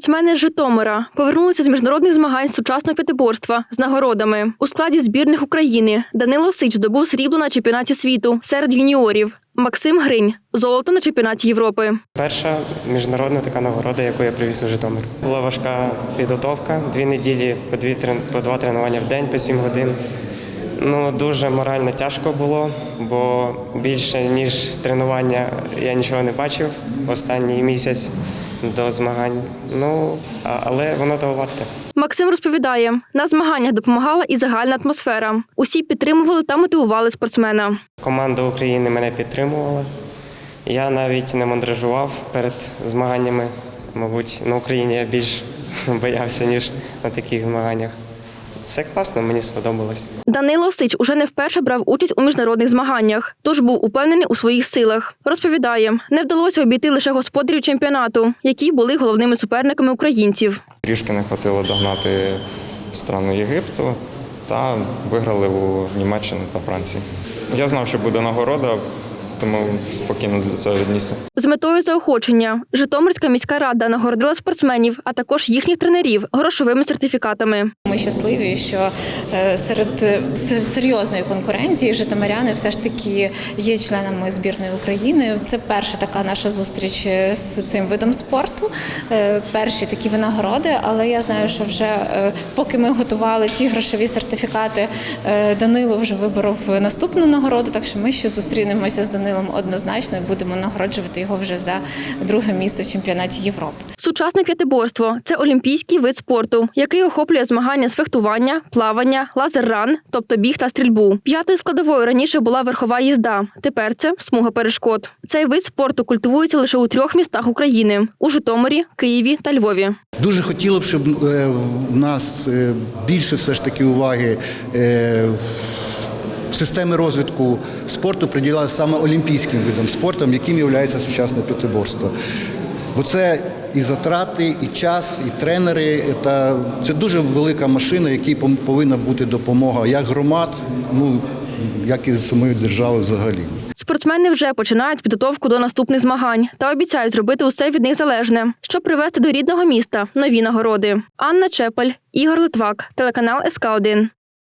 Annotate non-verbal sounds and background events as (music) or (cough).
З Житомира повернулися з міжнародних змагань сучасного п'ятиборства з нагородами у складі збірних України. Данило Сич здобув срібло на чемпіонаті світу серед юніорів. Максим Гринь золото на чемпіонаті Європи. Перша міжнародна така нагорода, яку я привіз у Житомир. Була важка підготовка, дві неділі по дві по два тренування в день, по сім годин. Ну дуже морально тяжко було, бо більше ніж тренування я нічого не бачив останній місяць до змагань. Ну але воно того варте. Максим розповідає, на змаганнях допомагала і загальна атмосфера. Усі підтримували та мотивували спортсмена. Команда України мене підтримувала. Я навіть не мандражував перед змаганнями. Мабуть, на Україні я більш (laughs) боявся, ніж на таких змаганнях. Це класно, мені сподобалось. Данило Сич уже не вперше брав участь у міжнародних змаганнях, тож був упевнений у своїх силах. Розповідає, не вдалося обійти лише господарів чемпіонату, які були головними суперниками українців. Трішки не хватило догнати страну Єгипту та виграли у Німеччині та Франції. Я знав, що буде нагорода, тому спокійно до цього віднісся. З метою заохочення Житомирська міська рада нагородила спортсменів, а також їхніх тренерів грошовими сертифікатами. Ми щасливі, що е, серед е, серйозної конкуренції житомиряни все ж таки є членами збірної України. Це перша така наша зустріч е, з цим видом спорту. Перші такі винагороди, але я знаю, що вже поки ми готували ці грошові сертифікати, Данило вже виборов наступну нагороду. Так що ми ще зустрінемося з Данилом однозначно будемо нагороджувати його вже за друге місце в чемпіонаті Європи. Сучасне п'ятиборство це олімпійський вид спорту, який охоплює змагання з фехтування, плавання, лазер-ран, тобто біг та стрільбу. П'ятою складовою раніше була верхова їзда. Тепер це смуга перешкод. Цей вид спорту культивується лише у трьох містах України: у Житомирі, Києві та Львові. Дуже хотіло б, щоб е, в нас е, більше все ж таки уваги е, в системи розвитку спорту приділяли саме олімпійським видам спорту, яким є сучасне п'ятиборство. Бо це і затрати, і час, і тренери. Та це дуже велика машина, якій повинна бути допомога як громад, ну як і самої держави взагалі. Спортсмени вже починають підготовку до наступних змагань та обіцяють зробити усе від них залежне, щоб привести до рідного міста нові нагороди. Анна Чепель, Ігор Литвак, телеканал СК 1